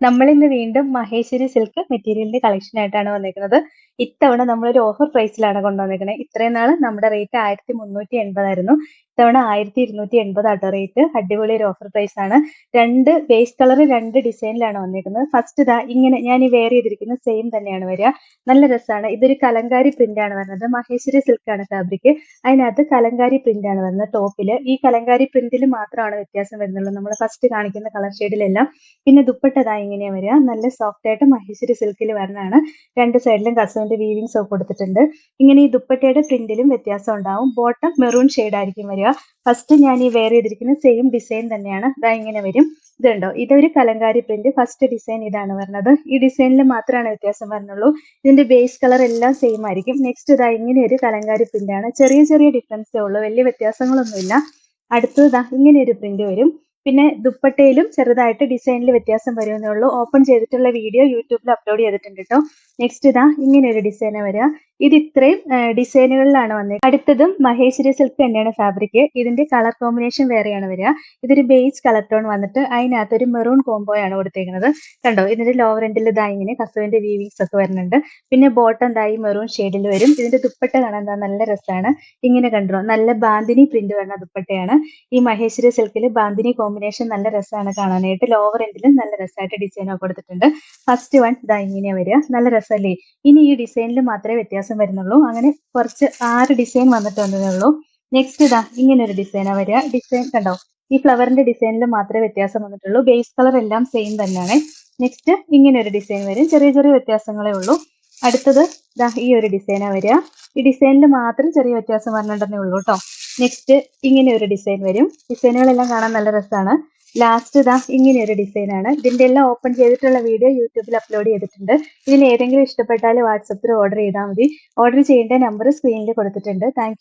നമ്മൾ ഇന്ന് വീണ്ടും മഹേശ്വരി സിൽക്ക് മെറ്റീരിയലിന്റെ കളക്ഷൻ ആയിട്ടാണ് വന്നിരിക്കുന്നത് ഇത്തവണ നമ്മൾ ഒരു ഓഫർ പ്രൈസിലാണ് കൊണ്ടുവന്നിരിക്കുന്നത് ഇത്രയും നാൾ നമ്മുടെ റേറ്റ് ആയിരത്തി മുന്നൂറ്റി എൺപതായിരുന്നു ഇത്തവണ ആയിരത്തി ഇരുന്നൂറ്റി എൺപത് ആട്ടോ റേറ്റ് അടിപൊളി ഒരു ഓഫർ പ്രൈസ് ആണ്. രണ്ട് ബേസ് കളർ രണ്ട് ഡിസൈനിലാണ് വന്നിരിക്കുന്നത് ഫസ്റ്റ് ഇതാ ഇങ്ങനെ ഞാൻ ഈ വെയർ ചെയ്തിരിക്കുന്ന സെയിം തന്നെയാണ് വരിക. നല്ല രസമാണ് ഇതൊരു കലങ്കാരി പ്രിന്റ് ആണ് വരുന്നത്. മഹേശ്വരി സിൽക്ക് ആണ് ഫാബ്രിക് അതിനകത്ത് കലങ്കാരി പ്രിന്റ് ആണ് വരുന്നത് ടോപ്പിൽ ഈ കലങ്കാരി പ്രിന്റിൽ മാത്രമാണ് വ്യത്യാസം വരുന്നുള്ളൂ. നമ്മൾ ഫസ്റ്റ് കാണിക്കുന്ന കളർ ഷെയ്ഡിലെല്ലാം പിന്നെ ദുപ്പട്ട ഇങ്ങനെയാണ് വരിക. നല്ല സോഫ്റ്റ് ആയിട്ട് മഹേശ്വരി സിൽക്കിൽ വരുന്നതാണ് രണ്ട് സൈഡിലും കസുവിന്റെ വീവിങ്സ് ഒക്കെ കൊടുത്തിട്ടുണ്ട് ഇങ്ങനെ ഈ ദുപ്പട്ടയുടെ പ്രിന്റിലും വ്യത്യാസം ഉണ്ടാവും. ബോട്ടം മെറൂൺ ഷെയ്ഡ് ആയിരിക്കും വരിക. ഫസ്റ്റ് ഞാൻ ഈ വെയർ ചെയ്തിരിക്കുന്ന സെയിം ഡിസൈൻ തന്നെയാണ്. ഇതാ ഇങ്ങനെ വരും. ഇതുണ്ടോ? ഇതൊരു കലങ്കാരി പ്രിന്റ് ഫസ്റ്റ് ഡിസൈൻ ഇതാണ് വരുന്നത് ഈ ഡിസൈനിൽ മാത്രമാണ് വ്യത്യാസം വരുന്നുള്ളൂ ഇതിന്റെ ബേസ് കളർ എല്ലാം സെയിം ആയിരിക്കും. നെക്സ്റ്റ് ഇതാ ഇങ്ങനെ ഒരു കലങ്കാരി പ്രിന്റ് ആണ്. ചെറിയ ചെറിയ ഡിഫറൻസേ ഉള്ളൂ. വലിയ വ്യത്യാസങ്ങളൊന്നുമില്ല. അടുത്തത് ഇങ്ങനെ ഒരു പ്രിന്റ് വരും. പിന്നെ ദുപ്പട്ടയിലും ചെറുതായിട്ട് ഡിസൈനിൽ വ്യത്യാസം വരുമെന്നേ ഉള്ളൂ. ഓപ്പൺ ചെയ്തിട്ടുള്ള വീഡിയോ യൂട്യൂബിൽ അപ്ലോഡ് ചെയ്തിട്ടുണ്ട് കേട്ടോ. നെക്സ്റ്റ് ഇതാ ഇങ്ങനെ ഒരു ഡിസൈനാണ് വരിക ഇത് ഇത്രയും ഡിസൈനുകളിലാണ് വന്നത്. അടുത്തതും മഹേശ്വരി സിൽക്ക് തന്നെയാണ് ഫാബ്രിക് ഇതിന്റെ കളർ കോമ്പിനേഷൻ വേറെയാണ് വരിക ഇതൊരു ബേസ് കളർ ടോൺ വന്നിട്ട് അതിനകത്ത് ഒരു മെറൂൺ കോംബോയാണ് കൊടുത്തേക്കുന്നത്. കണ്ടോ? ഇതിന്റെ ലോവർ എൻഡിൽ ഇതാ ഇങ്ങനെ കസുവിന്റെ വീവിങ്സ് ഒക്കെ വരുന്നുണ്ട്. പിന്നെ ബോട്ടം ഇതായി മെറൂൺ ഷെയ്ഡിൽ വരും. ഇതിന്റെ ദുപ്പട്ട കാണാൻ എന്താ നല്ല രസമാണ് ഇങ്ങനെ കണ്ടോ? നല്ല ബാന്തിനി പ്രിന്റ് വരുന്ന ദുപ്പട്ടയാണ്. ഈ മഹേശ്വരി സിൽക്കിൽ ബാന്തിനി കോമ്പിനേഷൻ നല്ല രസമാണ് കാണാനായിട്ട്. ലോവർ എൻഡിലും നല്ല രസമായിട്ട് ഡിസൈൻ ഒക്കെ കൊടുത്തിട്ടുണ്ട്. ഫസ്റ്റ് വൺ ഇതാ ഇങ്ങനെ വരിക. നല്ല രസമല്ലേ ഇനി ഈ ഡിസൈനിൽ മാത്രമേ വ്യത്യാസം വരുന്നുള്ളൂ. അങ്ങനെ കുറച്ച് ആറ് ഡിസൈൻ വന്നിട്ടുണ്ടേ ഉള്ളൂ. നെക്സ്റ്റ് ഇതാ ഇങ്ങനെ ഒരു ഡിസൈനാ വരിക. ഡിസൈൻ കണ്ടോ? ഈ ഫ്ലവറിന്റെ ഡിസൈനിൽ മാത്രമേ വ്യത്യാസം വന്നിട്ടുള്ളൂ. ബേസ് കളർ എല്ലാം സെയിം തന്നെയാണ്. നെക്സ്റ്റ് ഇങ്ങനെ ഒരു ഡിസൈൻ വരും. ചെറിയ ചെറിയ വ്യത്യാസങ്ങളേ ഉള്ളൂ. അടുത്തത് ഇതാ ഈ ഒരു ഡിസൈനാ വരിക. ഈ ഡിസൈനിൽ മാത്രം ചെറിയ വ്യത്യാസം വന്നിട്ടുണ്ടെന്നേ ഉള്ളൂ കേട്ടോ നെക്സ്റ്റ് ഇങ്ങനെ ഒരു ഡിസൈൻ വരും. ഡിസൈനുകളെല്ലാം കാണാൻ നല്ല രസമാണ് ലാസ്റ്റ് ഇതാ ഇങ്ങനെ ഒരു ഡിസൈൻ ആണ്. ഇതിന്റെ എല്ലാം ഓപ്പൺ ചെയ്തിട്ടുള്ള വീഡിയോ യൂട്യൂബിൽ അപ്ലോഡ് ചെയ്തിട്ടുണ്ട്. ഇതിൽ ഏതെങ്കിലും ഇഷ്ടപ്പെട്ടാൽ വാട്സപ്പിൽ ഓർഡർ ചെയ്താൽ മതി. ഓർഡർ ചെയ്യേണ്ട നമ്പർ സ്ക്രീനിൽ കൊടുത്തിട്ടുണ്ട്. താങ്ക്